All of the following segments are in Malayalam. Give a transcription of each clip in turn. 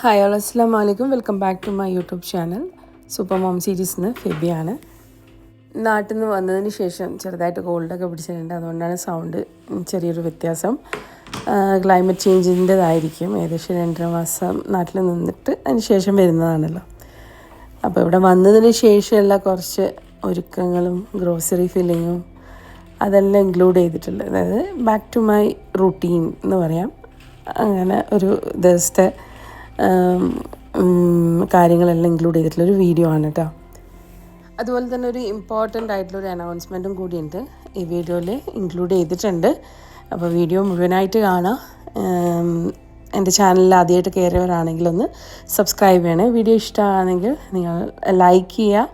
ഹായ് ഹലോ അസ്സാം വലൈക്കും welcome back to my YouTube channel super mom സീരീസിന് ഫെബിയാണ്. നാട്ടിൽ നിന്ന് വന്നതിന് ശേഷം ചെറുതായിട്ട് കോൾഡൊക്കെ പിടിച്ചിട്ടുണ്ട്. അതുകൊണ്ടാണ് സൗണ്ട് ചെറിയൊരു വ്യത്യാസം. ക്ലൈമറ്റ് ചേഞ്ചിന്റെതായിരിക്കും ഏകദേശം രണ്ടര മാസം നാട്ടിൽ നിന്നിട്ട് അതിന് ശേഷം വരുന്നതാണല്ലോ. അപ്പോൾ ഇവിടെ വന്നതിന് ശേഷമുള്ള കുറച്ച് ഒരുക്കങ്ങളും ഗ്രോസറി ഫില്ലിങ്ങും അതെല്ലാം ഇൻക്ലൂഡ് ചെയ്തിട്ടുള്ളത് അതായത് ബാക്ക് ടു മൈ റുട്ടീൻ എന്ന് പറയാം. അങ്ങനെ ഒരു ദിവസത്തെ കാര്യങ്ങളെല്ലാം ഇൻക്ലൂഡ് ചെയ്തിട്ടുള്ള ഒരു വീഡിയോ ആണ് കേട്ടോ. അതുപോലെ തന്നെ ഒരു ഇമ്പോർട്ടന്റ് ആയിട്ടുള്ള ഒരു അനൗൺസ്മെന്റും കൂടിയുണ്ട്. ഈ വീഡിയോയിൽ ഇൻക്ലൂഡ് ചെയ്തിട്ടുണ്ട്. അപ്പോൾ വീഡിയോ മുഴുവനായിട്ട് കാണാം. എന്റെ ചാനലിൽ ആദ്യമായിട്ട് കയറിയവരാണെങ്കിൽ ഒന്ന് സബ്സ്ക്രൈബ് ചെയ്യണേ. വീഡിയോ ഇഷ്ടമാണെങ്കിൽ നിങ്ങൾ ലൈക്ക് ചെയ്യുക.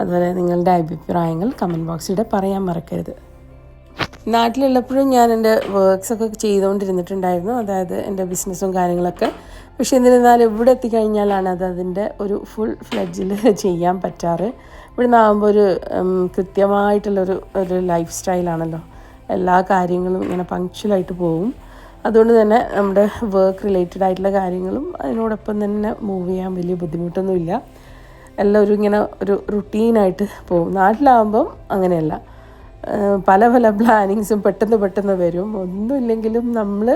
അതുപോലെ നിങ്ങളുടെ അഭിപ്രായങ്ങൾ കമന്റ് ബോക്സിലൂടെ പറയാൻ മറക്കരുത്. നാട്ടിലുള്ളപ്പോഴും ഞാൻ എന്റെ വർക്ക്സൊക്കെ ചെയ്തുകൊണ്ടിരുന്നിട്ടുണ്ടായിരുന്നു. അതായത് എന്റെ ബിസിനസ്സും കാര്യങ്ങളൊക്കെ. പക്ഷെ എന്നിരുന്നാലും ഇവിടെ എത്തിക്കഴിഞ്ഞാലാണ് അത് അതിന്റെ ഒരു ഫുൾ ഫ്ലെഡ്ജിൽ ചെയ്യാൻ പറ്റാറ്. ഇവിടെ നിന്നാകുമ്പോൾ ഒരു കൃത്യമായിട്ടുള്ളൊരു ഒരു ലൈഫ് സ്റ്റൈലാണല്ലോ എല്ലാ കാര്യങ്ങളും ഇങ്ങനെ പങ്ക്ച്വലായിട്ട് പോകും അതുകൊണ്ട് തന്നെ നമ്മുടെ വർക്ക് റിലേറ്റഡ് ആയിട്ടുള്ള കാര്യങ്ങളും അതിനോടൊപ്പം തന്നെ മൂവ് ചെയ്യാൻ വലിയ ബുദ്ധിമുട്ടൊന്നുമില്ല. എല്ലാം ഒരു ഇങ്ങനെ ഒരു റുട്ടീനായിട്ട് പോകും നാട്ടിലാകുമ്പം അങ്ങനെയല്ല. പല പല പ്ലാനിങ്സും പെട്ടെന്ന് പെട്ടെന്ന് വരും. ഒന്നുമില്ലെങ്കിലും നമ്മൾ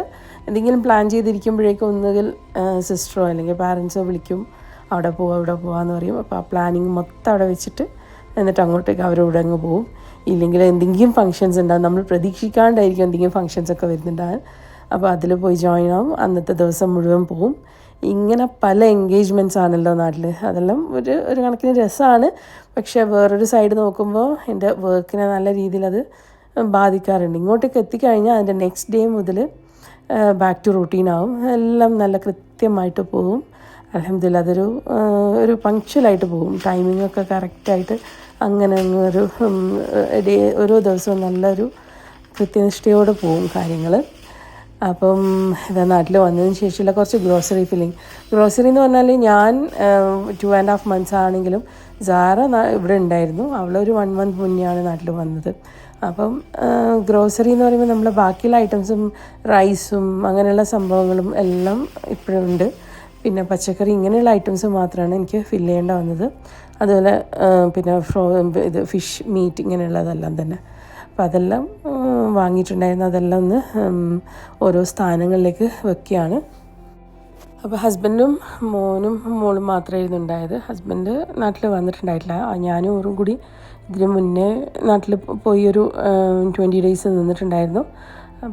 എന്തെങ്കിലും പ്ലാൻ ചെയ്തിരിക്കുമ്പോഴേക്കും ഒന്നുകിൽ സിസ്റ്ററോ അല്ലെങ്കിൽ പാരൻസോ വിളിക്കും. അവിടെ പോവാം ഇവിടെ പോവാന്ന് പറയും. അപ്പോൾ ആ പ്ലാനിങ് മൊത്തം അവിടെ വെച്ചിട്ട് എന്നിട്ട് അങ്ങോട്ടേക്ക് അവരോട് അങ്ങ് പോവും. ഇല്ലെങ്കിൽ എന്തെങ്കിലും ഫങ്ഷൻസ് ഉണ്ടാകും നമ്മൾ പ്രതീക്ഷിക്കാണ്ടായിരിക്കും എന്തെങ്കിലും ഫങ്ഷൻസ് ഒക്കെ വരുന്നുണ്ടാകും അപ്പോൾ അതിൽ പോയി ജോയിൻ ആവും. അന്നത്തെ ദിവസം മുഴുവൻ പോവും. ഇങ്ങനെ പല എൻഗേജ്മെന്റ്സ് ആണല്ലോ നാട്ടിൽ അതെല്ലാം ഒരു ഒരു കണക്കിന് രസമാണ് പക്ഷേ വേറൊരു സൈഡ് നോക്കുമ്പോൾ എന്റെ വർക്കിനെ നല്ല രീതിയിൽ അത് ബാധിക്കാറുണ്ട്. ഇങ്ങോട്ടേക്ക് എത്തിക്കഴിഞ്ഞാൽ അതിന്റെ നെക്സ്റ്റ് ഡേ മുതൽ ബാക്ക് ടു റൂട്ടീനാവും എല്ലാം നല്ല കൃത്യമായിട്ട് പോകും അലഹമില്ല അതൊരു ഒരു പങ്ക്ച്വലായിട്ട് പോകും ടൈമിംഗ് ഒക്കെ കറക്റ്റായിട്ട് അങ്ങനെ അങ്ങ് ഒരു ഡേ ഓരോ ദിവസവും നല്ലൊരു കൃത്യനിഷ്ഠയോടെ പോകും കാര്യങ്ങൾ അപ്പം ഇതാ നാട്ടിൽ വന്നതിന് ശേഷമുള്ള കുറച്ച് ഗ്രോസറി ഫില്ലിംഗ് ഗ്രോസറി എന്ന് പറഞ്ഞാൽ ഞാൻ ടു ആൻഡ് ഹാഫ് മന്ത്സ് ആണെങ്കിലും സാറ ഇവിടെ ഉണ്ടായിരുന്നു. അവളൊരു വൺ മന്ത് മുന്നെയാണ് നാട്ടിൽ വന്നത്. അപ്പം ഗ്രോസറി എന്ന് പറയുമ്പോൾ നമ്മൾ ബാക്കിയുള്ള ഐറ്റംസും റൈസും അങ്ങനെയുള്ള സംഭവങ്ങളും എല്ലാം ഇപ്പോഴും ഉണ്ട്. പിന്നെ പച്ചക്കറി ഇങ്ങനെയുള്ള ഐറ്റംസ് മാത്രമാണ് എനിക്ക് ഫില്ല് ചെയ്യേണ്ട വന്നത്. അതുപോലെ പിന്നെ ഫ്രോ ഇത് ഫിഷ് മീറ്റ് ഇങ്ങനെയുള്ളതെല്ലാം തന്നെ. അപ്പോൾ അതെല്ലാം വാങ്ങിയിട്ടുണ്ടായിരുന്നു. അതെല്ലാം ഒന്ന് ഓരോ സ്ഥാനങ്ങളിലേക്ക് വെക്കുകയാണ്. അപ്പോൾ ഹസ്ബൻഡും മോനും മോളും മാത്രമായിരുന്നു ഉണ്ടായത്. ഹസ്ബൻഡ് നാട്ടിൽ വന്നിട്ടുണ്ടായിട്ടില്ല. ഞാനും ഓറും കൂടി ഇതിന് മുന്നേ നാട്ടിൽ പോയി ഒരു ട്വന്റി ഡേയ്സ് നിന്നിട്ടുണ്ടായിരുന്നു.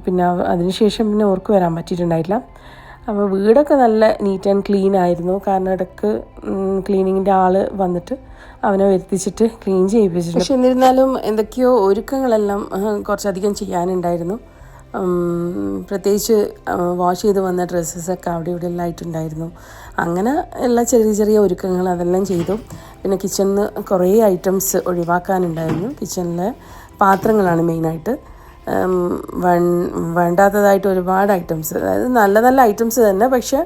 പിന്നെ അതിനുശേഷം പിന്നെ ഓർക്ക് വരാൻ പറ്റിയിട്ടുണ്ടായിട്ടില്ല. അപ്പോൾ വീടൊക്കെ നല്ല നീറ്റ് ആൻഡ് ക്ലീൻ ആയിരുന്നു. കാരണം ഇടയ്ക്ക് ക്ലീനിങ്ങിന്റെ ആൾ വന്നിട്ട് അവനെ വരുത്തിച്ചിട്ട് ക്ലീൻ ചെയ്യിപ്പിച്ചിട്ടുണ്ട്. പക്ഷെ എന്നിരുന്നാലും എന്തൊക്കെയോ ഒരുക്കങ്ങളെല്ലാം കുറച്ചധികം ചെയ്യാനുണ്ടായിരുന്നു. പ്രത്യേകിച്ച് വാഷ് ചെയ്ത് വന്ന ഡ്രസ്സസൊക്കെ അവിടെ ഇവിടെ എല്ലാം ആയിട്ടുണ്ടായിരുന്നു. അങ്ങനെ എല്ലാ ചെറിയ ചെറിയ ഒരുക്കങ്ങൾ അതെല്ലാം ചെയ്തു. പിന്നെ കിച്ചണിൽ കുറേ ഐറ്റംസ് ഒഴിവാക്കാനുണ്ടായിരുന്നു. കിച്ചണിലെ പാത്രങ്ങളാണ് മെയിനായിട്ട് വേണ്ടാത്തതായിട്ട് ഒരുപാട് ഐറ്റംസ് അതായത് നല്ല നല്ല ഐറ്റംസ് തന്നെ പക്ഷേ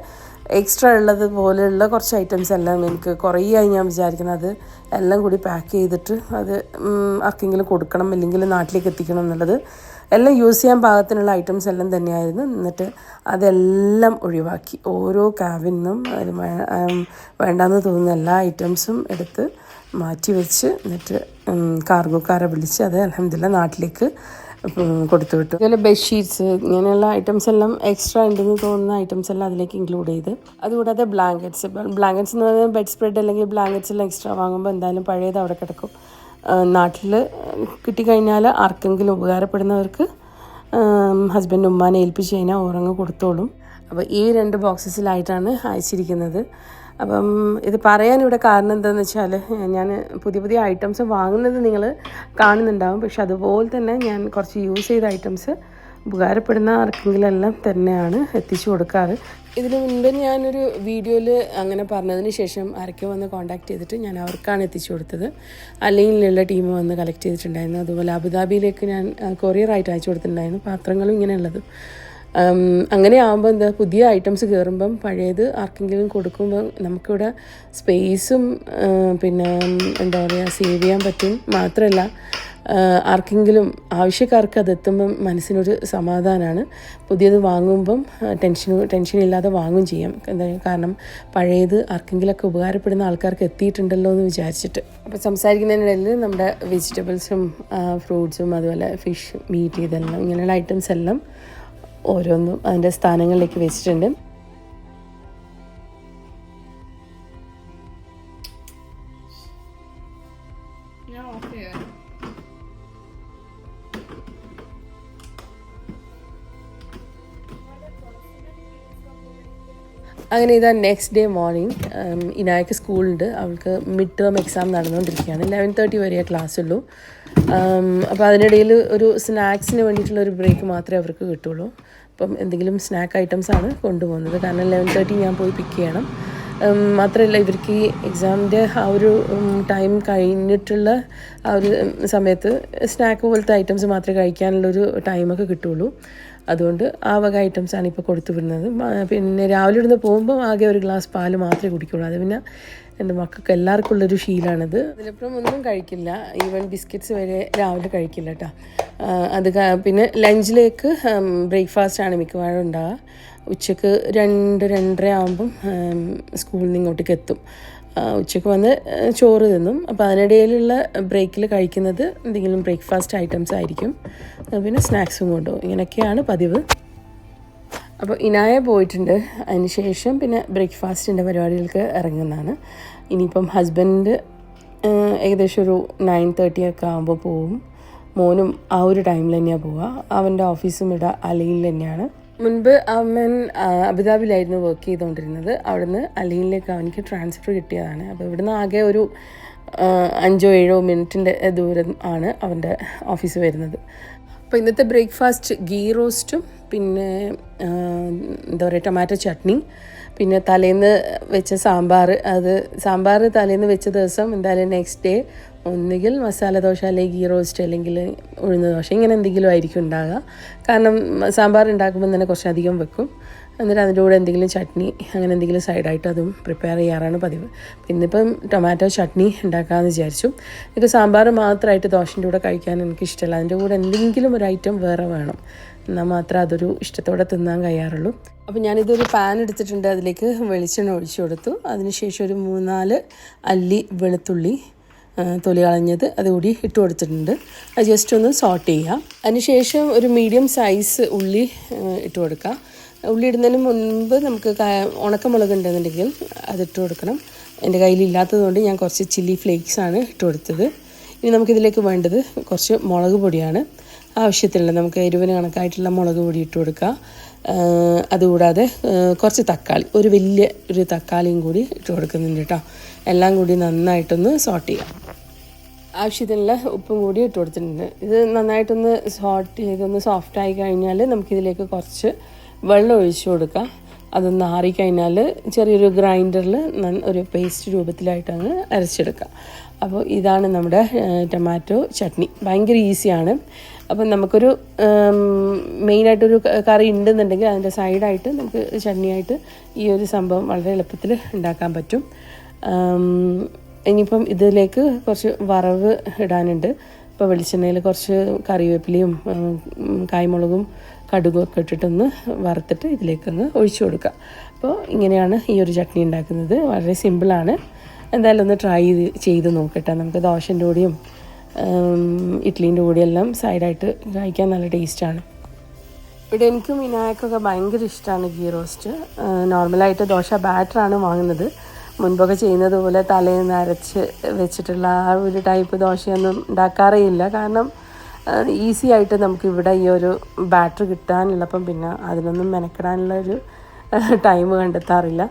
എക്സ്ട്രാ ഉള്ളത് പോലെയുള്ള കുറച്ച് ഐറ്റംസ് എല്ലാം എനിക്ക് കുറേ ആയി ഞാൻ വിചാരിക്കുന്നത്. അത് എല്ലാം കൂടി പാക്ക് ചെയ്തിട്ട് അത് ആർക്കെങ്കിലും കൊടുക്കണം അല്ലെങ്കിൽ നാട്ടിലേക്ക് എത്തിക്കണം എന്നുള്ളത്. എല്ലാം യൂസ് ചെയ്യാൻ പാകത്തിനുള്ള ഐറ്റംസ് എല്ലാം തന്നെയായിരുന്നു. എന്നിട്ട് അതെല്ലാം ഒഴിവാക്കി. ഓരോ ക്യാബിൽ നിന്നും അത് വേണ്ടാന്ന് തോന്നുന്ന എല്ലാ ഐറ്റംസും എടുത്ത് മാറ്റി വെച്ച് എന്നിട്ട് കാർഗോക്കാരെ വിളിച്ച് അത് അലഹമില്ല നാട്ടിലേക്ക് കൊടുത്തു വിട്ടു. അതുപോലെ ബെഡ്ഷീറ്റ്സ് ഇങ്ങനെയുള്ള ഐറ്റംസ് എല്ലാം എക്സ്ട്രാ ഉണ്ടെന്ന് തോന്നുന്ന ഐറ്റംസ് എല്ലാം അതിലേക്ക് ഇൻക്ലൂഡ് ചെയ്ത്. അതുകൂടാതെ ബ്ലാങ്കറ്റ്സ് ബ്ലാങ്കറ്റ്സ് എന്ന് പറയുന്നത് ബെഡ് സ്പ്രെഡ് അല്ലെങ്കിൽ ബ്ലാങ്കറ്റ്സ് എല്ലാം എക്സ്ട്രാ വാങ്ങുമ്പോൾ എന്തായാലും പഴയത് അവിടെ കിടക്കും. നാട്ടിൽ കിട്ടിക്കഴിഞ്ഞാൽ ആർക്കെങ്കിലും ഉപകാരപ്പെടുന്നവർക്ക് ഹസ്ബൻഡ് ഉമ്മാനെ ഏൽപ്പിച്ച് കഴിഞ്ഞാൽ ഉറങ്ങ് കൊടുത്തോളും. അപ്പോൾ ഈ രണ്ട് ബോക്സസിലായിട്ടാണ് അയച്ചിരിക്കുന്നത്. അപ്പം ഇത് പറയാനിവിടെ കാരണം എന്താണെന്ന് വെച്ചാൽ ഞാൻ പുതിയ പുതിയ ഐറ്റംസ് വാങ്ങുന്നത് നിങ്ങൾ കാണുന്നുണ്ടാവും. പക്ഷെ അതുപോലെ തന്നെ ഞാൻ കുറച്ച് യൂസ് ചെയ്ത ഐറ്റംസ് ഉപകാരപ്പെടുന്ന ആർക്കെങ്കിലെല്ലാം തന്നെയാണ് എത്തിച്ചു കൊടുക്കാറ്. ഇതിനു മുൻപ് ഞാനൊരു വീഡിയോയിൽ അങ്ങനെ പറഞ്ഞതിന് ശേഷം ആരൊക്കെ വന്ന് കോൺടാക്ട് ചെയ്തിട്ട് ഞാൻ അവർക്കാണ് എത്തിച്ചു കൊടുത്തത്. അല്ലെങ്കിലുള്ള ടീം വന്ന് കളക്ട് ചെയ്തിട്ടുണ്ടായിരുന്നു. അതുപോലെ അബുദാബിയിലേക്ക് ഞാൻ കൊറിയർ ആയിട്ട് അയച്ചു കൊടുത്തിട്ടുണ്ടായിരുന്നു. പാത്രങ്ങളും ഇങ്ങനെയുള്ളത്. അങ്ങനെ ആകുമ്പോൾ എന്താ പുതിയ ഐറ്റംസ് കയറുമ്പം പഴയത് ആർക്കെങ്കിലും കൊടുക്കുമ്പോൾ നമുക്കിവിടെ സ്പേസും പിന്നെ എന്താ പറയുക സേവ് ചെയ്യാൻ പറ്റും. മാത്രമല്ല ആർക്കെങ്കിലും ആവശ്യക്കാർക്ക് അതെത്തുമ്പം മനസ്സിനൊരു സമാധാനമാണ് പുതിയത് വാങ്ങുമ്പം ടെൻഷൻ ടെൻഷൻ ഇല്ലാതെ വാങ്ങും ചെയ്യാം. എന്താ കാരണം പഴയത് ആർക്കെങ്കിലുമൊക്കെ ഉപകാരപ്പെടുന്ന ആൾക്കാർക്ക് എത്തിയിട്ടുണ്ടല്ലോ എന്ന് വിചാരിച്ചിട്ട്. അപ്പോൾ സംസാരിക്കുന്നതിനിടയിൽ നമ്മുടെ വെജിറ്റബിൾസും ഫ്രൂട്ട്സും അതുപോലെ ഫിഷ് മീറ്റ് ഇതെല്ലാം ഇങ്ങനെയുള്ള ഐറ്റംസ് എല്ലാം ഓരോന്നും അതിന്റെ സ്ഥാനങ്ങളിലേക്ക് വെച്ചിട്ടുണ്ട്. അങ്ങനെ ഇതാ നെക്സ്റ്റ് ഡേ മോർണിംഗ് ഇനായക്ക് സ്കൂളുണ്ട് അവൾക്ക് മിഡ് ടേം എക്സാം നടന്നുകൊണ്ടിരിക്കുകയാണ്. ലെവൻ തേർട്ടി വരെയാണ് ക്ലാസ് ഉള്ളൂ. അപ്പോൾ അതിനിടയിൽ ഒരു സ്നാക്സിന് വേണ്ടിയിട്ടുള്ള ഒരു ബ്രേക്ക് മാത്രമേ അവർക്ക് കിട്ടുള്ളൂ. അപ്പം എന്തെങ്കിലും സ്നാക്ക് ഐറ്റംസ് ആണ് കൊണ്ടുപോകുന്നത്. കാരണം ലെവൻ തേർട്ടി ഞാൻ പോയി പിക്ക് ചെയ്യണം. മാത്രമല്ല ഇവർക്ക് ഈ എക്സാമിന്റെ ആ ഒരു ടൈം കഴിഞ്ഞിട്ടുള്ള ആ ഒരു സമയത്ത് സ്നാക്ക് പോലത്തെ ഐറ്റംസ് മാത്രമേ കഴിക്കാനുള്ളൊരു ടൈമൊക്കെ കിട്ടുള്ളൂ. അതുകൊണ്ട് ആ വക ഐറ്റംസാണ് ഇപ്പോൾ കൊടുത്തു വിടുന്നത്. പിന്നെ രാവിലെ ഇവിടുന്ന് പോകുമ്പോൾ ആകെ ഒരു ഗ്ലാസ് പാൽ മാത്രമേ കുടിക്കുള്ളൂ. അത് പിന്നെ എന്റെ മക്കൾക്ക് എല്ലാവർക്കും ഉള്ളൊരു ശീലമാണിത് അതിലപ്പുറം ഒന്നും കഴിക്കില്ല. ഈവൻ ബിസ്ക്കറ്റ്സ് വരെ രാവിലെ കഴിക്കില്ല കേട്ടോ അത് പിന്നെ ലഞ്ചിലേക്ക് ബ്രേക്ക്ഫാസ്റ്റാണ് മിക്കവാറും ഉണ്ടാവുക. ഉച്ചയ്ക്ക് രണ്ട് രണ്ടര ആകുമ്പം സ്കൂളിൽ നിന്ന് ഇങ്ങോട്ടേക്ക് എത്തും. ഉച്ചയ്ക്ക് വന്ന് ചോറ് തിന്നും. അപ്പോൾ അതിനിടയിലുള്ള ബ്രേക്കിൽ കഴിക്കുന്നത് എന്തെങ്കിലും ബ്രേക്ക്ഫാസ്റ്റ് ഐറ്റംസ് ആയിരിക്കും. പിന്നെ സ്നാക്സും കൊണ്ടുപോകും. ഇങ്ങനെയൊക്കെയാണ് പതിവ്. അപ്പോൾ ഇനായ പോയിട്ടുണ്ട്. അതിന് ശേഷം പിന്നെ ബ്രേക്ക്ഫാസ്റ്റിന്റെ പരിപാടികൾക്ക് ഇറങ്ങുന്നതാണ്. ഇനിയിപ്പം ഹസ്ബൻഡ് ഏകദേശം ഒരു നയൻ തേർട്ടി ഒക്കെ ആകുമ്പോൾ പോവും. മോനും ആ ഒരു ടൈമിൽ തന്നെയാണ് പോവുക. അവന്റെ ഓഫീസും ഇവിടെ അലയിൽ തന്നെയാണ്. മുൻപ് അവൻ അബുദാബിയിലായിരുന്നു വർക്ക് ചെയ്തുകൊണ്ടിരുന്നത്. അവിടുന്ന് അലയിലേക്ക് അവനിക്ക് ട്രാൻസ്ഫർ കിട്ടിയതാണ്. അപ്പോൾ ഇവിടുന്ന് ആകെ ഒരു അഞ്ചോ ഏഴോ മിനിറ്റിന്റെ ദൂരം ആണ് അവന്റെ ഓഫീസ് വരുന്നത്. അപ്പോൾ ഇന്നത്തെ ബ്രേക്ക്ഫാസ്റ്റ് ഗീ റോസ്റ്റും പിന്നെ എന്താ പറയുക ടൊമാറ്റോ ചട്നി പിന്നെ തലേന്ന് വെച്ച സാമ്പാർ. അത് സാമ്പാർ തലേന്ന് വെച്ച ദിവസം എന്തായാലും നെക്സ്റ്റ് ഡേ ഒന്നുകിൽ മസാല ദോശ അല്ലെങ്കിൽ ഗീ റോസ്റ്റ് അല്ലെങ്കിൽ ഉഴുന്ന ദോശ ഇങ്ങനെ എന്തെങ്കിലും ആയിരിക്കും ഉണ്ടാകുക കാരണം സാമ്പാർ ഉണ്ടാക്കുമ്പോൾ തന്നെ കുറച്ചധികം വെക്കും. എന്നിട്ട് അതിന്റെ കൂടെ എന്തെങ്കിലും ചട്നി അങ്ങനെ എന്തെങ്കിലും സൈഡായിട്ട് അതും പ്രിപ്പയർ ചെയ്യാറാണ് പതിവ്. ഇന്നിപ്പം ടൊമാറ്റോ ചട്നി ഉണ്ടാക്കാമെന്ന് വിചാരിച്ചു. എനിക്ക് സാമ്പാർ മാത്രമായിട്ട് ദോശന്റെ കൂടെ കഴിക്കാൻ എനിക്ക് ഇഷ്ടമല്ല അതിന്റെ കൂടെ എന്തെങ്കിലും ഒരു ഐറ്റം വേറെ വേണം. എന്നാൽ മാത്രമേ അതൊരു ഇഷ്ടത്തോടെ തിന്നാൻ കഴിയാറുള്ളൂ. അപ്പോൾ ഞാനിതൊരു പാൻ എടുത്തിട്ടുണ്ട്. അതിലേക്ക് വെളിച്ചെണ്ണ ഒഴിച്ചു കൊടുത്തു. അതിനുശേഷം ഒരു മൂന്നാൽ അല്ലി വെളുത്തുള്ളി തൊലി കളഞ്ഞത് അതുകൂടി ഇട്ട് കൊടുത്തിട്ടുണ്ട്. അത് ജസ്റ്റ് ഒന്ന് സോട്ട് ചെയ്യുക അതിനുശേഷം ഒരു മീഡിയം സൈസ് ഉള്ളി ഇട്ട് കൊടുക്കാം. ഉള്ളി ഇടുന്നതിന് മുൻപ് നമുക്ക് ഉണക്കമുളക് ഉണ്ടെന്നുണ്ടെങ്കിൽ അതിട്ട് കൊടുക്കണം. എന്റെ കയ്യിലില്ലാത്തതുകൊണ്ട് ഞാൻ കുറച്ച് ചില്ലി ഫ്ലേക്സ് ആണ് ഇട്ട് കൊടുത്തത്. ഇനി നമുക്കിതിലേക്ക് വേണ്ടത് കുറച്ച് മുളക് പൊടിയാണ്. ആവശ്യത്തിനുള്ള നമുക്ക് എരിവിന് കണക്കായിട്ടുള്ള മുളക് പൊടി ഇട്ട് കൊടുക്കുക അതുകൂടാതെ കുറച്ച് തക്കാളി ഒരു വലിയ ഒരു തക്കാളിയും കൂടി ഇട്ട് കൊടുക്കുന്നുണ്ട് കേട്ടോ. എല്ലാം കൂടി നന്നായിട്ടൊന്ന് സോട്ട് ചെയ്യാം. ആവശ്യത്തിനുള്ള ഉപ്പും കൂടി ഇട്ട് കൊടുത്തിട്ടുണ്ട്. ഇത് നന്നായിട്ടൊന്ന് സോട്ട് ചെയ്തൊന്ന് സോഫ്റ്റ് ആയി കഴിഞ്ഞാൽ നമുക്കിതിലേക്ക് കുറച്ച് വെള്ളം ഒഴിച്ചു കൊടുക്കുക അതൊന്ന് ആറിക്കഴിഞ്ഞാൽ ചെറിയൊരു ഗ്രൈൻഡറിൽ ഒരു പേസ്റ്റ് രൂപത്തിലായിട്ടങ്ങ് അരച്ചെടുക്കുക അരച്ചെടുക്കാം. അപ്പോൾ ഇതാണ് നമ്മുടെ ടൊമാറ്റോ ചട്നി. ഭയങ്കര ഈസിയാണ്. അപ്പം നമുക്കൊരു മെയിനായിട്ടൊരു കറി ഉണ്ടെന്നുണ്ടെങ്കിൽ അതിന്റെ സൈഡായിട്ട് നമുക്ക് ചട്നിയായിട്ട് ഈ ഒരു സംഭവം വളരെ എളുപ്പത്തിൽ ഉണ്ടാക്കാൻ പറ്റും. ഇനിയിപ്പം ഇതിലേക്ക് കുറച്ച് വറവ് ഇടാനുണ്ട്. ഇപ്പോൾ വെളിച്ചെണ്ണയിൽ കുറച്ച് കറിവേപ്പിലയും കായ്മുളകും കടുകും ഒക്കെ ഇട്ടിട്ടൊന്ന് വറുത്തിട്ട് ഇതിലേക്കൊന്ന് ഒഴിച്ചു കൊടുക്കുക. അപ്പോൾ ഇങ്ങനെയാണ് ഈ ഒരു ചട്നി ഉണ്ടാക്കുന്നത്. വളരെ സിമ്പിളാണ്. എന്തായാലും ഒന്ന് ട്രൈ ചെയ്ത് ചെയ്ത് നോക്കട്ടെ. നമുക്ക് ദോശന്റെ കൂടിയും ഇഡ്ഡലീന്റെ കൂടെയും എല്ലാം സൈഡായിട്ട് കഴിക്കാൻ നല്ല ടേസ്റ്റാണ്. ഇവിടെ എനിക്ക് വിനായക്കൊക്കെ ഭയങ്കര ഇഷ്ടമാണ് ഗീ റോസ്റ്റ്. നോർമലായിട്ട് ദോശ ബാറ്ററാണ് വാങ്ങുന്നത്. മുൻപൊക്കെ ചെയ്യുന്നത് പോലെ തലേന്ന് അരച്ച് വെച്ചിട്ടുള്ള ആ ഒരു ടൈപ്പ് ദോശയൊന്നും ഉണ്ടാക്കാറേ ഇല്ല കാരണം ഈസി ആയിട്ട് നമുക്ക് ഇവിടെ ഈ ഒരു ബാറ്ററി കിട്ടാനുള്ളപ്പം പിന്നെ അതിനൊന്നും മെനക്കെടാനുള്ള ഒരു ടൈം കണ്ടെത്താറില്ല.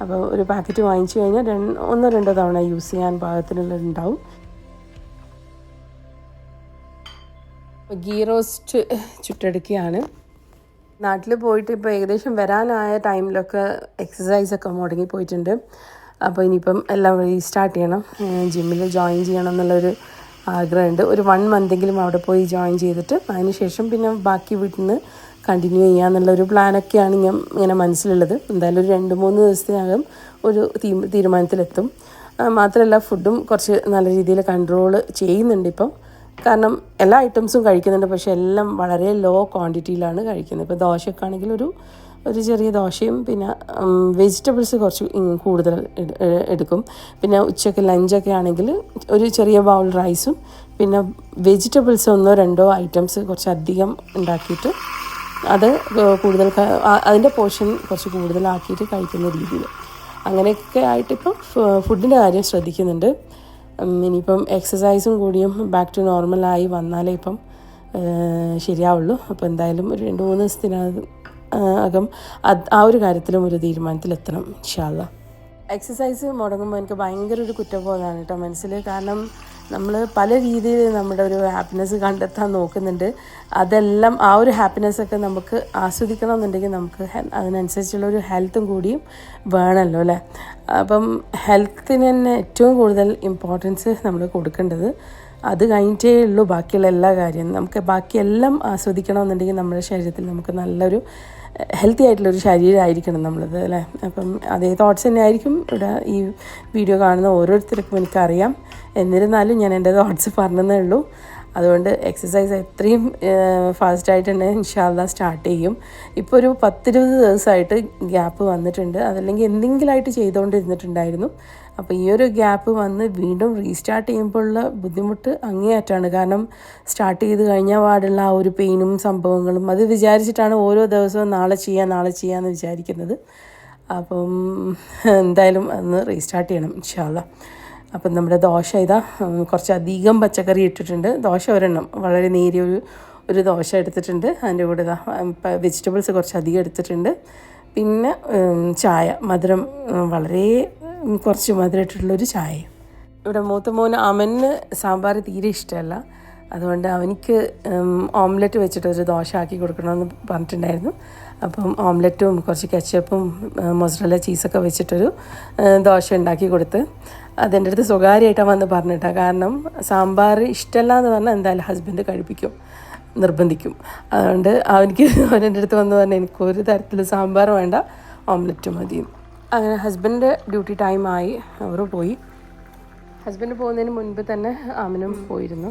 അപ്പോൾ ഒരു പാക്കറ്റ് വാങ്ങിച്ചു കഴിഞ്ഞാൽ രണ്ട് ഒന്നോ രണ്ടോ തവണ യൂസ് ചെയ്യാൻ പാകത്തിനുള്ളതുണ്ടാവും. ഗീ റോസ്റ്റ് ചുട്ടെടുക്കുകയാണ്. നാട്ടിൽ പോയിട്ട് ഇപ്പോൾ ഏകദേശം വരാനായ ടൈമിലൊക്കെ എക്സസൈസൊക്കെ മുടങ്ങി പോയിട്ടുണ്ട്. അപ്പോൾ ഇനിയിപ്പം എല്ലാം റീസ്റ്റാർട്ട് ചെയ്യണം. ജിമ്മിൽ ജോയിൻ ചെയ്യണം എന്നുള്ളൊരു ആഗ്രഹമുണ്ട്. ഒരു വൺ മന്തെങ്കിലും അവിടെ പോയി ജോയിൻ ചെയ്തിട്ട് അതിന് ശേഷം പിന്നെ ബാക്കി വീട്ടിൽ നിന്ന് കണ്ടിന്യൂ ചെയ്യാമെന്നുള്ളൊരു പ്ലാനൊക്കെയാണ് ഞാൻ ഇങ്ങനെ മനസ്സിലുള്ളത്. എന്തായാലും ഒരു രണ്ട് മൂന്ന് ദിവസത്തിനകം ഒരു തീ തീരുമാനത്തിലെത്തും. മാത്രമല്ല ഫുഡും കുറച്ച് നല്ല രീതിയിൽ കൺട്രോൾ ചെയ്യുന്നുണ്ട് ഇപ്പം. കാരണം എല്ലാ ഐറ്റംസും കഴിക്കുന്നുണ്ട്. പക്ഷേ എല്ലാം വളരെ ലോ ക്വാണ്ടിറ്റിയിലാണ് കഴിക്കുന്നത്. ഇപ്പോൾ ദോശക്കാണെങ്കിൽ ഒരു ഒരു ചെറിയ ദോശയും പിന്നെ വെജിറ്റബിൾസ് കുറച്ച് കൂടുതൽ എടുക്കും. പിന്നെ ഉച്ചയ്ക്ക് ലഞ്ചൊക്കെ ആണെങ്കിൽ ഒരു ചെറിയ ബൗൾ റൈസും പിന്നെ വെജിറ്റബിൾസ് ഒന്നോ രണ്ടോ ഐറ്റംസ് കുറച്ച് അധികം ഉണ്ടാക്കിയിട്ട് അത് കൂടുതൽ അതിന്റെ പോർഷൻ കുറച്ച് കൂടുതലാക്കിയിട്ട് കഴിക്കുന്ന രീതിയിൽ. അങ്ങനെയൊക്കെ ആയിട്ടിപ്പം ഫുഡിന്റെ കാര്യം ശ്രദ്ധിക്കുന്നുണ്ട്. ഇനിയിപ്പം എക്സസൈസും കൂടിയും ബാക്ക് ടു നോർമലായി വന്നാലേ ഇപ്പം ശരിയാവുള്ളൂ. അപ്പോൾ എന്തായാലും ഒരു രണ്ട് മൂന്ന് ദിവസത്തിനകം അകം ആ ഒരു കാര്യത്തിലും ഒരു തീരുമാനത്തിലെത്തണം ഇൻഷാല്ല എക്സസൈസ് മുടങ്ങുമ്പോൾ എനിക്ക് ഭയങ്കര ഒരു കുറ്റബോധമാണ് കേട്ടോ മനസ്സിൽ കാരണം നമ്മൾ പല രീതിയിൽ നമ്മുടെ ഒരു ഹാപ്പിനെസ് കണ്ടെത്താൻ നോക്കുന്നുണ്ട്. അതെല്ലാം ആ ഒരു ഹാപ്പിനെസ്സൊക്കെ നമുക്ക് ആസ്വദിക്കണം എന്നുണ്ടെങ്കിൽ നമുക്ക് അതിനനുസരിച്ചുള്ള ഒരു ഹെൽത്തും കൂടിയും വേണമല്ലോ അല്ലേ? അപ്പം ഹെൽത്തിന് തന്നെ ഏറ്റവും കൂടുതൽ ഇമ്പോർട്ടൻസ് നമ്മൾ കൊടുക്കേണ്ടത് അത് കഴിഞ്ഞിട്ടേ ഉള്ളൂ ബാക്കിയുള്ള എല്ലാ കാര്യവും നമുക്ക് ബാക്കിയെല്ലാം ആസ്വദിക്കണമെന്നുണ്ടെങ്കിൽ നമ്മുടെ ശരീരത്തിൽ നമുക്ക് നല്ലൊരു ഹെൽത്തി ആയിട്ടുള്ളൊരു ശരീരമായിരിക്കണം നമ്മളത് അല്ലേ? അപ്പം അതേ തോട്ട്സ് തന്നെ ആയിരിക്കും ഇവിടെ ഈ വീഡിയോ കാണുന്ന ഓരോരുത്തർക്കും എനിക്കറിയാം. എന്നിരുന്നാലും ഞാൻ എന്റെ തോട്ട്സ് പറഞ്ഞതേ ഉള്ളൂ. അതുകൊണ്ട് എക്സസൈസ് എത്രയും ഫാസ്റ്റായിട്ട് തന്നെ ഇൻഷാല്ല സ്റ്റാർട്ട് ചെയ്യും. ഇപ്പോൾ ഒരു പത്തിരുപത് ദിവസമായിട്ട് ഗ്യാപ്പ് വന്നിട്ടുണ്ട്. അതല്ലെങ്കിൽ എന്തെങ്കിലുമായിട്ട് ചെയ്തുകൊണ്ടിരുന്നിട്ടുണ്ടായിരുന്നു. അപ്പോൾ ഈ ഒരു ഗ്യാപ്പ് വന്ന് വീണ്ടും റീസ്റ്റാർട്ട് ചെയ്യുമ്പോഴുള്ള ബുദ്ധിമുട്ട് അങ്ങേയറ്റാണ് കാരണം സ്റ്റാർട്ട് ചെയ്ത് കഴിഞ്ഞാൽ പാടുള്ള ആ ഒരു പെയിനും സംഭവങ്ങളും അത് വിചാരിച്ചിട്ടാണ് ഓരോ ദിവസവും നാളെ ചെയ്യാം നാളെ ചെയ്യാമെന്ന് വിചാരിക്കുന്നത്. അപ്പം എന്തായാലും അന്ന് റീസ്റ്റാർട്ട് ചെയ്യണം ഇൻഷാല്ല അപ്പം നമ്മുടെ ദോശ ഇതാ കുറച്ചധികം പച്ചക്കറി ഇട്ടിട്ടുണ്ട്. ദോശ ഒരെണ്ണം വളരെ നേരിയ ഒരു ഒരു ദോശ എടുത്തിട്ടുണ്ട്. അതിന്റെ കൂടെ ഇതാ വെജിറ്റബിൾസ് കുറച്ചധികം എടുത്തിട്ടുണ്ട്. പിന്നെ ചായ മധുരം വളരെ കുറച്ച് മധുരം ഇട്ടിട്ടുള്ളൊരു ചായ. ഇവിടെ മൂത്ത മോന് അമന് സാമ്പാർ തീരെ ഇഷ്ടമല്ല. അതുകൊണ്ട് അവനിക്ക് ഓംലെറ്റ് വെച്ചിട്ട് ഒരു ദോശ ആക്കി കൊടുക്കണമെന്ന് പറഞ്ഞിട്ടുണ്ടായിരുന്നു. അപ്പം ഓംലെറ്റും കുറച്ച് കെച്ചപ്പും മൊസറല്ല ചീസൊക്കെ വെച്ചിട്ടൊരു ദോശ ഉണ്ടാക്കി കൊടുത്ത് അതെന്റെ അടുത്ത് സ്വകാര്യമായിട്ടാണ് വന്ന് പറഞ്ഞിട്ടാണ് കാരണം സാമ്പാർ ഇഷ്ടമല്ല എന്ന് പറഞ്ഞാൽ എന്തായാലും ഹസ്ബൻഡ് കഴിപ്പിക്കും നിർബന്ധിക്കും. അതുകൊണ്ട് അവനിക്ക് അവന്റെ അടുത്ത് വന്ന് പറഞ്ഞാൽ എനിക്ക് ഒരു തരത്തിൽ സാമ്പാർ വേണ്ട ഓംലെറ്റ് മതി അങ്ങനെ ഹസ്ബൻഡ് ഡ്യൂട്ടി ടൈമായി അവർ പോയി. ഹസ്ബൻഡ് പോകുന്നതിന് മുൻപ് തന്നെ അമനും പോയിരുന്നു.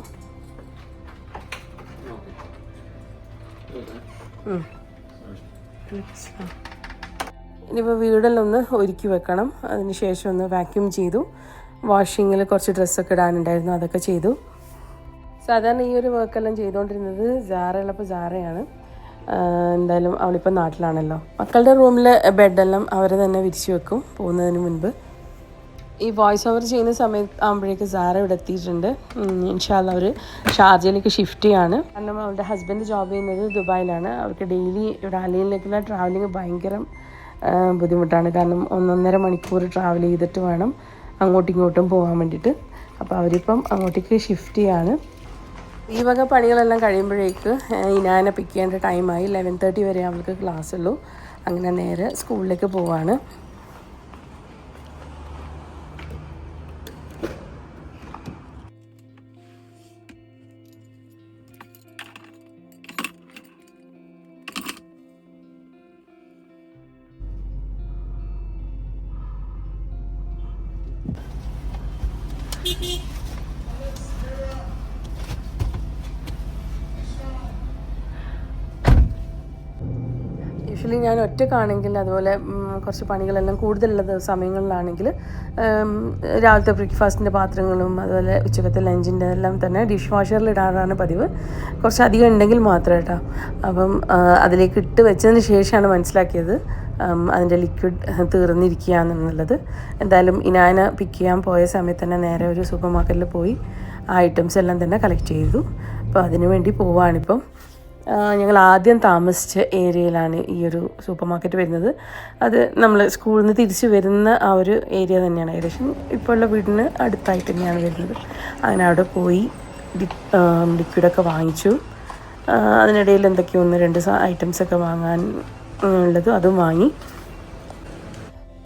ഇനിയിപ്പോൾ വീടെല്ലാം ഒന്ന് ഒരുക്കി വെക്കണം. അതിന് ശേഷം ഒന്ന് വാക്യൂം ചെയ്തു. വാഷിങ്ങിൽ കുറച്ച് ഡ്രസ്സൊക്കെ ഇടാനുണ്ടായിരുന്നു. അതൊക്കെ ചെയ്തു. സാധാരണ ഈ ഒരു വർക്കെല്ലാം ചെയ്തുകൊണ്ടിരുന്നത് സാറയുള്ളപ്പോൾ സാറയാണ് എന്തായാലും അവളിപ്പോൾ നാട്ടിലാണല്ലോ. മക്കളുടെ റൂമിലെ ബെഡെല്ലാം അവർ തന്നെ വിരിച്ചു വെക്കും പോകുന്നതിന് മുൻപ്. ഈ വോയിസ് ഓവർ ചെയ്യുന്ന സമയത്ത് ആകുമ്പോഴേക്ക് സാറ ഇവിടെ എത്തിയിട്ടുണ്ട്. ഇൻഷാല്ല അവർ ഷാർജയിലേക്ക് ഷിഫ്റ്റ് ചെയ്യാണ്. കാരണം അവരുടെ ഹസ്ബൻഡ് ജോബ് ചെയ്യുന്നത് ദുബായിലാണ്. അവർക്ക് ഡെയിലി ഇവിടെ അലയിലേക്കുള്ള ട്രാവലിംഗ് ഭയങ്കര ബുദ്ധിമുട്ടാണ്. കാരണം ഒന്നൊന്നര മണിക്കൂർ ട്രാവൽ ചെയ്തിട്ട് വേണം അങ്ങോട്ടും ഇങ്ങോട്ടും പോകാൻ വേണ്ടിയിട്ട്. അപ്പോൾ അവരിപ്പം അങ്ങോട്ടേക്ക് ഷിഫ്റ്റ് ചെയ്യാണ്. ഈ വക പണികളെല്ലാം കഴിയുമ്പോഴേക്ക് ഇനാനെ പിക്ക് ചെയ്യേണ്ട ടൈമായി ലെവൻ തേർട്ടി വരെ അവൾക്ക് ക്ലാസ് ഉള്ളൂ. അങ്ങനെ നേരെ സ്കൂളിലേക്ക് പോവാണ്. യൂഷ്വലി ഞാൻ ഒറ്റക്കാണെങ്കിൽ അതുപോലെ കുറച്ച് പണികളെല്ലാം കൂടുതലുള്ള സമയങ്ങളിലാണെങ്കിൽ രാവിലത്തെ ബ്രേക്ക്ഫാസ്റ്റിന്റെ പാത്രങ്ങളും അതുപോലെ ഉച്ചക്കത്തെ ലഞ്ചിന്റെ എല്ലാം തന്നെ ഡിഷ് വാഷറിൽ ഇടാറാണ് പതിവ്. കുറച്ച് അധികം ഉണ്ടെങ്കിൽ മാത്രം കേട്ടോ അപ്പം അതിലേക്ക് ഇട്ട് വെച്ചതിന് ശേഷമാണ് മനസ്സിലാക്കിയത് അതിന്റെ ലിക്വിഡ് തീർന്നിരിക്കുക എന്നുള്ളത് എന്തായാലും ഇനാന പിക്ക് ചെയ്യാൻ പോയ സമയത്ത് തന്നെ നേരെ ഒരു സൂപ്പർ മാർക്കറ്റിൽ പോയി ആ ഐറ്റംസ് എല്ലാം തന്നെ കളക്ട് ചെയ്തു. അപ്പോൾ അതിനു വേണ്ടി പോവാണിപ്പം. ഞങ്ങൾ ആദ്യം താമസിച്ച ഏരിയയിലാണ് ഈ ഒരു സൂപ്പർ മാർക്കറ്റ് വരുന്നത്. അത് നമ്മൾ സ്കൂളിൽ നിന്ന് തിരിച്ച് വരുന്ന ആ ഒരു ഏരിയ തന്നെയാണ് ഏകദേശം. ഇപ്പോൾ ഉള്ള വീടിന് അടുത്തായിട്ട് തന്നെയാണ് വരുന്നത്. അങ്ങനെ അവിടെ പോയി ലിക്വിഡൊക്കെ വാങ്ങിച്ചു. അതിനിടയിൽ എന്തൊക്കെയോ ഒന്ന് രണ്ട് ഐറ്റംസൊക്കെ വാങ്ങാൻ ഉള്ളത് അതും വാങ്ങി.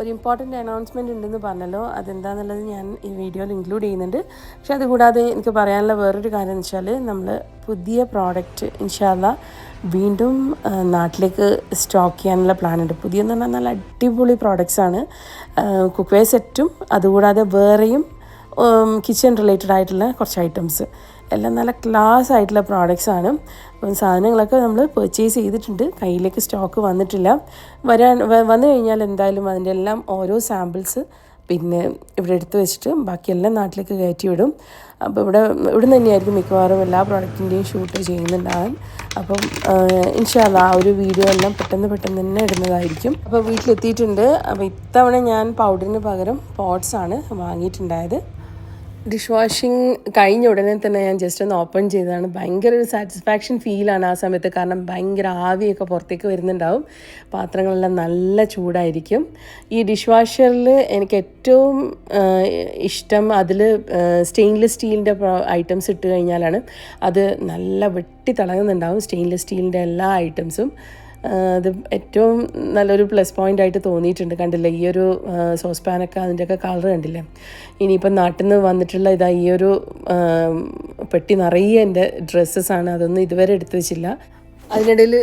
ഒരു ഇമ്പോർട്ടന്റ് അനൗൺസ്മെന്റ് ഉണ്ടെന്ന് പറഞ്ഞല്ലോ. അതെന്താണെന്നുള്ളത് ഞാൻ ഈ വീഡിയോയിൽ ഇൻക്ലൂഡ് ചെയ്യുന്നുണ്ട്. പക്ഷേ അതുകൂടാതെ എനിക്ക് പറയാനുള്ള വേറൊരു കാര്യം എന്ന് വെച്ചാൽ നമ്മൾ പുതിയ പ്രോഡക്റ്റ് ഇൻഷാല്ല വീണ്ടും നാട്ടിലേക്ക് സ്റ്റോക്ക് ചെയ്യാനുള്ള പ്ലാനുണ്ട് പുതിയെന്ന് പറഞ്ഞാൽ നല്ല അടിപൊളി പ്രോഡക്റ്റ്സ് ആണ്. കുക്ക് വേ സെറ്റും അതുകൂടാതെ വേറെയും കിച്ചൺ റിലേറ്റഡ് ആയിട്ടുള്ള കുറച്ച് ഐറ്റംസ് എല്ലാം നല്ല ക്ലാസ് ആയിട്ടുള്ള പ്രോഡക്റ്റ്സ് ആണ്. അപ്പം സാധനങ്ങളൊക്കെ നമ്മൾ പർച്ചേസ് ചെയ്തിട്ടുണ്ട്. കയ്യിലേക്ക് സ്റ്റോക്ക് വന്നിട്ടില്ല. വരാൻ വന്നു കഴിഞ്ഞാൽ എന്തായാലും അതിന്റെ എല്ലാം ഓരോ സാമ്പിൾസ് പിന്നെ ഇവിടെ എടുത്തു വെച്ചിട്ട് ബാക്കിയെല്ലാം നാട്ടിലേക്ക് കയറ്റി വിടും അപ്പോൾ ഇവിടെ ഇവിടെ നിന്ന് തന്നെയായിരിക്കും മിക്കവാറും എല്ലാ പ്രോഡക്റ്റിന്റെയും ഷൂട്ട് ചെയ്യുന്നുണ്ടാകാൻ അപ്പം ഇൻഷാല്ല ആ ഒരു വീഡിയോ എല്ലാം പെട്ടെന്ന് പെട്ടെന്ന് തന്നെ ഇടുന്നതായിരിക്കും. അപ്പോൾ വീട്ടിലെത്തിയിട്ടുണ്ട്. അപ്പോൾ ഇത്തവണ ഞാൻ പൗഡറിന് പകരം പോട്ട്സാണ് വാങ്ങിയിട്ടുണ്ടായത്. ഡിഷ് വാഷിംഗ് കഴിഞ്ഞ ഉടനെ തന്നെ ഞാൻ ജസ്റ്റ് ഒന്ന് ഓപ്പൺ ചെയ്തതാണ്. ഭയങ്കര ഒരു സാറ്റിസ്ഫാക്ഷൻ ഫീലാണ് ആ സമയത്ത്. കാരണം ഭയങ്കര ആവിയൊക്കെ പുറത്തേക്ക് വരുന്നുണ്ടാവും. പാത്രങ്ങളെല്ലാം നല്ല ചൂടായിരിക്കും. ഈ ഡിഷ് വാഷറിൽ എനിക്ക് ഏറ്റവും ഇഷ്ടം അതിൽ സ്റ്റെയിൻലെസ് സ്റ്റീലിന്റെ ഐറ്റംസ് ഇട്ട് കഴിഞ്ഞാലാണ് അത് നല്ല വെട്ടി തിളങ്ങുന്നുണ്ടാവും സ്റ്റെയിൻലെസ് സ്റ്റീലിന്റെ എല്ലാ ഐറ്റംസും അത് ഏറ്റവും നല്ലൊരു പ്ലസ് പോയിന്റ് ആയിട്ട് തോന്നിയിട്ടുണ്ട്. കണ്ടില്ലേ? ഈ ഒരു സോസ് പാനൊക്കെ അതിന്റെയൊക്കെ കളർ കണ്ടില്ലേ? ഇനിയിപ്പം നാട്ടിൽ നിന്ന് വന്നിട്ടുള്ള ഇതാ ഈ ഒരു പെട്ടി നിറയെ എന്റെ ഡ്രസ്സസ്സാണ് അതൊന്നും ഇതുവരെ എടുത്തു വെച്ചില്ല. അതിനിടയിൽ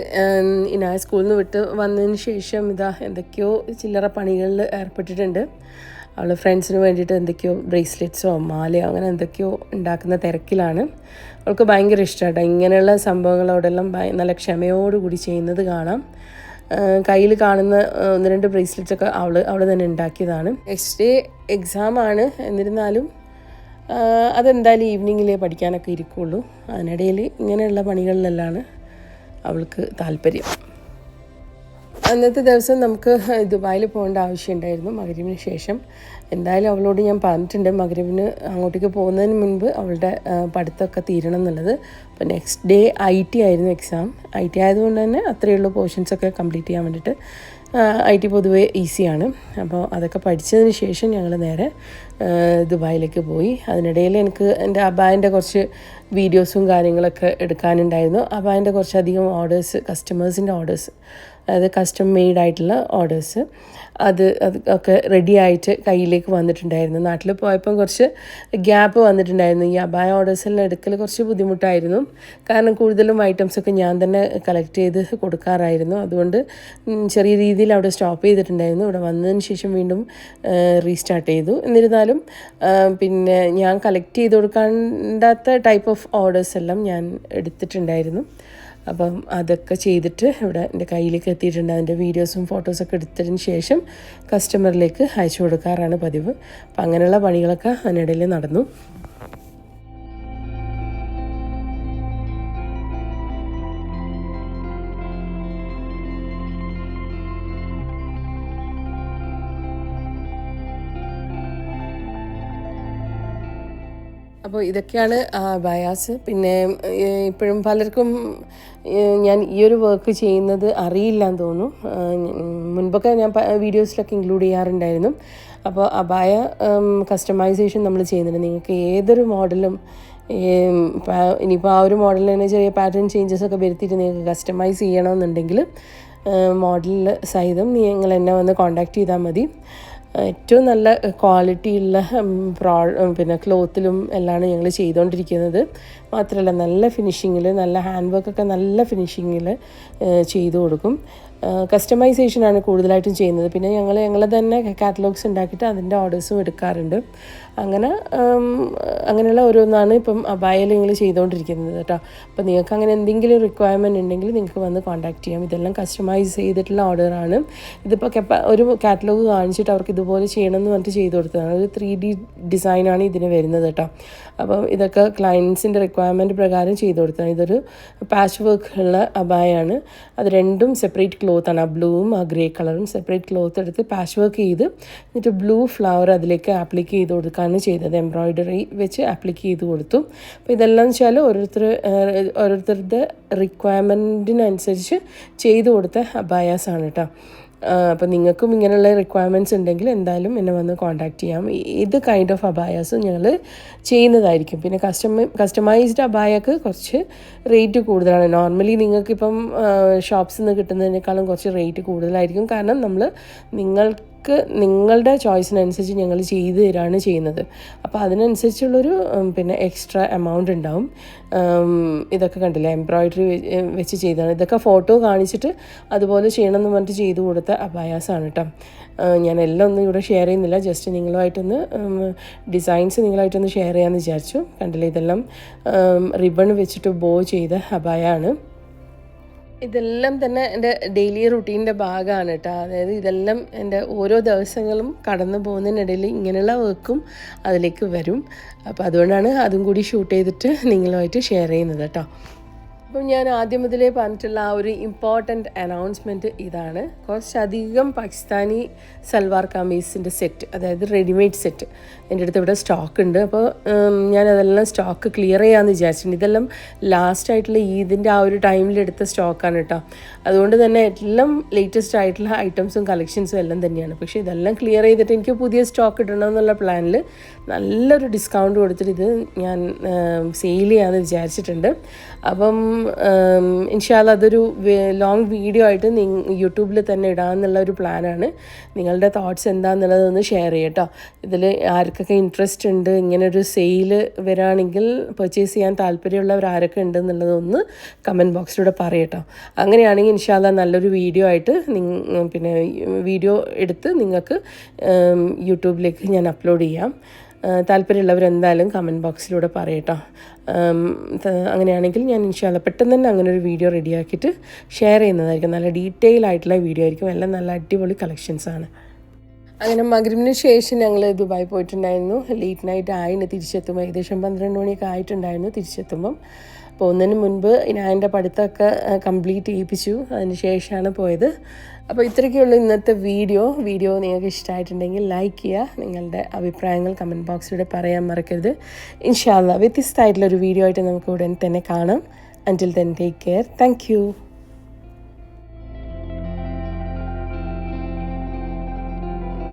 ഞാൻ സ്കൂളിൽ നിന്ന് വിട്ട് വന്നതിന് ശേഷം ഇതാ എന്തൊക്കെയോ ചില്ലറ പണികളിൽ ഏർപ്പെട്ടിട്ടുണ്ട്. അവൾ ഫ്രണ്ട്സിന് വേണ്ടിയിട്ട് എന്തൊക്കെയോ ബ്രേസ്ലെറ്റ്സോ മാലയോ അങ്ങനെ എന്തൊക്കെയോ ഉണ്ടാക്കുന്ന തിരക്കിലാണ്. അവൾക്ക് ഭയങ്കര ഇഷ്ടമാട്ടോ ഇങ്ങനെയുള്ള സംഭവങ്ങളോടെല്ലാം നല്ല ക്ഷമയോടുകൂടി ചെയ്യുന്നത് കാണാം. കയ്യിൽ കാണുന്ന ഒന്ന് രണ്ട് ബ്രേസ്ലെറ്റ്സ് ഒക്കെ അവൾ അവൾ തന്നെ ഉണ്ടാക്കിയതാണ്. നെക്സ്റ്റ് ഡേ എക്സാമാണ് എന്നിരുന്നാലും അതെന്തായാലും ഈവനിങ്ങിലേ പഠിക്കാനൊക്കെ ഇരിക്കുള്ളൂ. അതിനിടയിൽ ഇങ്ങനെയുള്ള പണികളിലെല്ലാം അവൾക്ക് താല്പര്യം. അന്നത്തെ ദിവസം നമുക്ക് ദുബായിൽ പോകേണ്ട ആവശ്യമുണ്ടായിരുന്നു മകരവിന് ശേഷം. എന്തായാലും അവളോട് ഞാൻ പറഞ്ഞിട്ടുണ്ട് മകരവിന് അങ്ങോട്ടേക്ക് പോകുന്നതിന് മുൻപ് അവളുടെ പഠിത്തമൊക്കെ തീരണം എന്നുള്ളത്. അപ്പോൾ നെക്സ്റ്റ് ഡേ ഐ ടി ആയിരുന്നു എക്സാം ഐ ടി ആയതുകൊണ്ട് തന്നെ അത്രയേ ഉള്ളൂ പോർഷൻസൊക്കെ കംപ്ലീറ്റ് ചെയ്യാൻ വേണ്ടിയിട്ട്. ഐ ടി പൊതുവേ ഈസിയാണ് അപ്പോൾ അതൊക്കെ പഠിച്ചതിന് ശേഷം ഞങ്ങൾ നേരെ ദുബായിലേക്ക് പോയി. അതിനിടയിൽ എനിക്ക് എന്റെ അബായന്റെ കുറച്ച് വീഡിയോസും കാര്യങ്ങളൊക്കെ എടുക്കാനുണ്ടായിരുന്നു. അബായന്റെ കുറച്ചധികം ഓർഡേഴ്സ് കസ്റ്റമേഴ്സിന്റെ ഓർഡേഴ്സ് അതായത് കസ്റ്റം മെയ്ഡ് ആയിട്ടുള്ള ഓർഡേഴ്സ് അത് അത് ഒക്കെ റെഡി ആയിട്ട് കയ്യിലേക്ക് വന്നിട്ടുണ്ടായിരുന്നു. നാട്ടിൽ പോയപ്പം കുറച്ച് ഗ്യാപ്പ് വന്നിട്ടുണ്ടായിരുന്നു. ഈ അബായ ഓർഡേഴ്സെല്ലാം എടുക്കൽ കുറച്ച് ബുദ്ധിമുട്ടായിരുന്നു. കാരണം കൂടുതലും ഐറ്റംസ് ഒക്കെ ഞാൻ തന്നെ കളക്ട് ചെയ്ത് കൊടുക്കാറായിരുന്നു. അതുകൊണ്ട് ചെറിയ രീതിയിൽ അവിടെ സ്റ്റോപ്പ് ചെയ്തിട്ടുണ്ടായിരുന്നു. ഇവിടെ വന്നതിന് ശേഷം വീണ്ടും റീസ്റ്റാർട്ട് ചെയ്തു. എന്നിരുന്നാലും പിന്നെ ഞാൻ കളക്ട് ചെയ്ത് കൊടുക്കേണ്ടാത്ത ടൈപ്പ് ഓഫ് ഓർഡേഴ്സ് എല്ലാം ഞാൻ എടുത്തിട്ടുണ്ടായിരുന്നു. അപ്പം അതൊക്കെ ചെയ്തിട്ട് ഇവിടെ എന്റെ കയ്യിലേക്ക് എത്തിയിട്ടുണ്ട്. അതിന്റെ വീഡിയോസും ഫോട്ടോസൊക്കെ എടുത്തതിന് ശേഷം കസ്റ്റമറിലേക്ക് അയച്ചു കൊടുക്കാറാണ് പതിവ്. അപ്പം അങ്ങനെയുള്ള പണികളൊക്കെ അതിനിടയിൽ നടന്നു. അപ്പോൾ ഇതൊക്കെയാണ് ബയാസ് പിന്നെ ഇപ്പോഴും പലർക്കും ഞാൻ ഈ ഒരു വർക്ക് ചെയ്യുന്നത് അറിയില്ല എന്ന് തോന്നുന്നു മുൻപൊക്കെ ഞാൻ വീഡിയോസിലൊക്കെ ഇൻക്ലൂഡ് ചെയ്യാറുണ്ടായിരുന്നു. അപ്പോൾ അബായ കസ്റ്റമൈസേഷൻ നമ്മൾ ചെയ്യുന്നുണ്ട്. നിങ്ങൾക്ക് ഏതൊരു മോഡലും ഇനിയിപ്പോൾ ആ ഒരു മോഡലിൽ തന്നെ ചെറിയ പാറ്റേൺ ചേഞ്ചസ് ഒക്കെ വരുത്തിയിട്ട് നിങ്ങൾക്ക് കസ്റ്റമൈസ് ചെയ്യണമെന്നുണ്ടെങ്കിൽ മോഡലിൽ സഹിതം നിങ്ങൾ എന്നെ വന്ന് കോൺടാക്റ്റ് ചെയ്താൽ മതി. ഏറ്റവും നല്ല ക്വാളിറ്റിയുള്ള പ്രോ പിന്നെ ക്ലോത്തിലും എല്ലാമാണ് ഞങ്ങൾ ചെയ്തുകൊണ്ടിരിക്കുന്നത്. മാത്രമല്ല നല്ല ഫിനിഷിങ്ങിൽ നല്ല ഹാൻഡ് വർക്കൊക്കെ നല്ല ഫിനിഷിങ്ങിൽ ചെയ്തു കൊടുക്കും. കസ്റ്റമൈസേഷനാണ് കൂടുതലായിട്ടും ചെയ്യുന്നത്. പിന്നെ ഞങ്ങൾ ഞങ്ങൾ തന്നെ കാറ്റലോഗ്സ് ഉണ്ടാക്കിയിട്ട് അതിന്റെ ഓർഡേഴ്സും എടുക്കാറുണ്ട്. അങ്ങനെ അങ്ങനെയുള്ള ഓരോന്നാണ് ഇപ്പം അബായയിൽ നിങ്ങൾ ചെയ്തുകൊണ്ടിരിക്കുന്നത് കേട്ടോ. അപ്പോൾ നിങ്ങൾക്ക് അങ്ങനെ എന്തെങ്കിലും റിക്വയർമെന്റ് ഉണ്ടെങ്കിൽ നിങ്ങൾക്ക് വന്ന് കോൺടാക്ട് ചെയ്യാം. ഇതെല്ലാം കസ്റ്റമൈസ് ചെയ്തിട്ടുള്ള ഓർഡറാണ് ഇതിപ്പോൾ കെപ്പ ഒരു കാറ്റലോഗ് കാണിച്ചിട്ട് അവർക്ക് ഇതുപോലെ ചെയ്യണം എന്ന് പറഞ്ഞിട്ട് ചെയ്തു കൊടുത്തതാണ്. ഒരു ത്രീ ഡി ഡിസൈനാണ് ഇതിന് വരുന്നത് കേട്ടോ. അപ്പം ഇതൊക്കെ ക്ലയൻസിന്റെ റിക്വയർമെന്റ് പ്രകാരം ചെയ്തു കൊടുത്തതാണ്. ഇതൊരു പാച്ച് വർക്ക് ഉള്ള അബായാണ് അത് രണ്ടും സെപ്പറേറ്റ് ക്ലോത്താണ് ആ ബ്ലൂവും ആ ഗ്രേ കളറും സെപ്പറേറ്റ് ക്ലോത്ത് എടുത്ത് പാച്ച് വർക്ക് ചെയ്ത് എന്നിട്ട് ബ്ലൂ ഫ്ലവർ അതിലേക്ക് ആപ്ലിക്ക് ചെയ്ത് കൊടുക്കുകയാണ് ചെയ്തത്. എംബ്രോയിഡറി വെച്ച് അപ്ലിക്ക് ചെയ്ത് കൊടുത്തു. അപ്പോൾ ഇതെല്ലാം വെച്ചാൽ ഓരോരുത്തർ ഓരോരുത്തരുടെ റിക്വയർമെന്റിനനുസരിച്ച് ചെയ്ത് കൊടുത്ത അബായാസാണ് കേട്ടോ അപ്പോൾ നിങ്ങൾക്കും ഇങ്ങനെയുള്ള റിക്വയർമെന്റ്സ് ഉണ്ടെങ്കിൽ എന്തായാലും എന്നെ വന്ന് കോൺടാക്ട് ചെയ്യാം. ഏത് കൈൻഡ് ഓഫ് അബായാസും ഞങ്ങൾ ചെയ്യുന്നതായിരിക്കും. പിന്നെ കസ്റ്റമൈ കസ്റ്റമൈസ്ഡ് അബായക്ക് കുറച്ച് റേറ്റ് കൂടുതലാണ്. നോർമലി നിങ്ങൾക്കിപ്പം ഷോപ്സിൽ നിന്ന് കിട്ടുന്നതിനേക്കാളും കുറച്ച് റേറ്റ് കൂടുതലായിരിക്കും. കാരണം നമ്മൾ നിങ്ങൾക്ക് വർക്ക് നിങ്ങളുടെ ചോയ്സിനനുസരിച്ച് ഞങ്ങൾ ചെയ്ത് തരാണ് ചെയ്യുന്നത്. അപ്പോൾ അതിനനുസരിച്ചുള്ളൊരു പിന്നെ എക്സ്ട്രാ എമൗണ്ട് ഉണ്ടാവും. ഇതൊക്കെ കണ്ടില്ലേ? എംബ്രോയിഡറി വെച്ച് ചെയ്താണ്. ഇതൊക്കെ ഫോട്ടോ കാണിച്ചിട്ട് അതുപോലെ ചെയ്യണം എന്ന് പറഞ്ഞിട്ട് ചെയ്ത് കൊടുത്ത അബായാസാണ് കേട്ടോ ഞാൻ എല്ലാം ഒന്നും ഇവിടെ ഷെയർ ചെയ്യുന്നില്ല. ജസ്റ്റ് നിങ്ങളുമായിട്ടൊന്ന് ഡിസൈൻസ് നിങ്ങളായിട്ടൊന്ന് ഷെയർ ചെയ്യാമെന്ന് വിചാരിച്ചു. കണ്ടില്ലേ? ഇതെല്ലാം റിബൺ വെച്ചിട്ട് ബോ ചെയ്ത അബായാണ് ഇതെല്ലാം തന്നെ എന്റെ ഡെയിലി റുട്ടീന്റെ ഭാഗമാണ് കേട്ടോ അതായത് ഇതെല്ലാം എന്റെ ഓരോ ദിവസങ്ങളും കടന്നു പോകുന്നതിനിടയിൽ ഇങ്ങനെയുള്ള വർക്കും അതിലേക്ക് വരും. അപ്പോൾ അതുകൊണ്ടാണ് അതും കൂടി ഷൂട്ട് ചെയ്തിട്ട് നിങ്ങളുമായിട്ട് ഷെയർ ചെയ്യുന്നത് കേട്ടോ അപ്പം ഞാൻ ആദ്യം മുതലേ പറഞ്ഞിട്ടുള്ള ആ ഒരു ഇമ്പോർട്ടന്റ് അനൗൺസ്മെന്റ് ഇതാണ്. കുറച്ചധികം പാകിസ്ഥാനി സൽവാർ കമീസിന്റെ സെറ്റ് അതായത് റെഡിമെയ്ഡ് സെറ്റ് എന്റെ അടുത്ത് ഇവിടെ സ്റ്റോക്ക് ഉണ്ട്. അപ്പോൾ ഞാൻ അതെല്ലാം സ്റ്റോക്ക് ക്ലിയർ ചെയ്യാമെന്ന് വിചാരിച്ചിട്ടുണ്ട്. ഇതെല്ലാം ലാസ്റ്റ് ആയിട്ടുള്ള ഈദിന്റെ ആ ഒരു ടൈമിൽ എടുത്ത സ്റ്റോക്കാണ് കേട്ടോ. അതുകൊണ്ട് തന്നെ എല്ലാം ലേറ്റസ്റ്റ് ആയിട്ടുള്ള ഐറ്റംസും കളക്ഷൻസും എല്ലാം തന്നെയാണ്. പക്ഷേ ഇതെല്ലാം ക്ലിയർ ചെയ്തിട്ട് എനിക്ക് പുതിയ സ്റ്റോക്ക് ഇടണം എന്നുള്ള പ്ലാനിൽ നല്ലൊരു ഡിസ്കൗണ്ട് കൊടുത്തിട്ട് ഇത് ഞാൻ സെയിൽ ചെയ്യാമെന്ന് വിചാരിച്ചിട്ടുണ്ട്. അപ്പം ഇൻഷാല്ല അതൊരു ലോങ് വീഡിയോ ആയിട്ട് യൂട്യൂബിൽ തന്നെ ഇടാമെന്നുള്ള ഒരു പ്ലാനാണ് നിങ്ങളുടെ തോട്ട്സ് എന്താണെന്നുള്ളതൊന്ന് ഷെയർ ചെയ്യട്ടോ ഇതിൽ ആർക്കൊക്കെ ഇൻട്രസ്റ്റ് ഉണ്ട് ഇങ്ങനെ ഒരു സെയിൽ വരാണെങ്കിൽ പർച്ചേസ് ചെയ്യാൻ താല്പര്യമുള്ളവർ ആരൊക്കെ ഉണ്ട് എന്നുള്ളതൊന്ന് കമന്റ് ബോക്സിലൂടെ പറയട്ടോ അങ്ങനെയാണെങ്കിൽ ഇൻഷാല്ല നല്ലൊരു വീഡിയോ ആയിട്ട് പിന്നെ വീഡിയോ എടുത്ത് നിങ്ങൾക്ക് യൂട്യൂബിലേക്ക് ഞാൻ അപ്ലോഡ് ചെയ്യാം. താല്പര്യമുള്ളവർ എന്തായാലും കമന്റ് ബോക്സിലൂടെ പറയട്ടോ. അങ്ങനെയാണെങ്കിൽ ഞാൻ ഇൻഷാല്ല പെട്ടെന്ന് തന്നെ അങ്ങനെ ഒരു വീഡിയോ റെഡിയാക്കിയിട്ട് ഷെയർ ചെയ്യുന്നതായിരിക്കും. നല്ല ഡീറ്റെയിൽ ആയിട്ടുള്ള വീഡിയോ ആയിരിക്കും. എല്ലാം നല്ല അടിപൊളി കളക്ഷൻസ് ആണ്. അങ്ങനെ മഗ്രിബിന് ശേഷം ഞങ്ങൾ ദുബായി പോയിട്ടുണ്ടായിരുന്നു. ലേറ്റ് നൈറ്റ് ആയിരുന്നു തിരിച്ചെത്തുമ്പോൾ ഏകദേശം പന്ത്രണ്ട് മണിയൊക്കെ ആയിട്ടുണ്ടായിരുന്നു തിരിച്ചെത്തുമ്പം. പോകുന്നതിന് മുൻപ് ഞാൻ എന്റെ പഠിത്തമൊക്കെ കംപ്ലീറ്റ് ചെയ്യിപ്പിച്ചു. അതിന് ശേഷമാണ് പോയത്. അപ്പോൾ ഇത്രയൊക്കെയുള്ളൂ ഇന്നത്തെ വീഡിയോ വീഡിയോ നിങ്ങൾക്ക് ഇഷ്ടമായിട്ടുണ്ടെങ്കിൽ ലൈക്ക് ചെയ്യുക. നിങ്ങളുടെ അഭിപ്രായങ്ങൾ കമന്റ് ബോക്സിലൂടെ പറയാൻ മറക്കരുത്. ഇൻഷാല്ല വ്യത്യസ്തമായിട്ടുള്ളൊരു വീഡിയോ ആയിട്ട് നമുക്ക് ഉടൻ തന്നെ കാണാം. Until then take care thank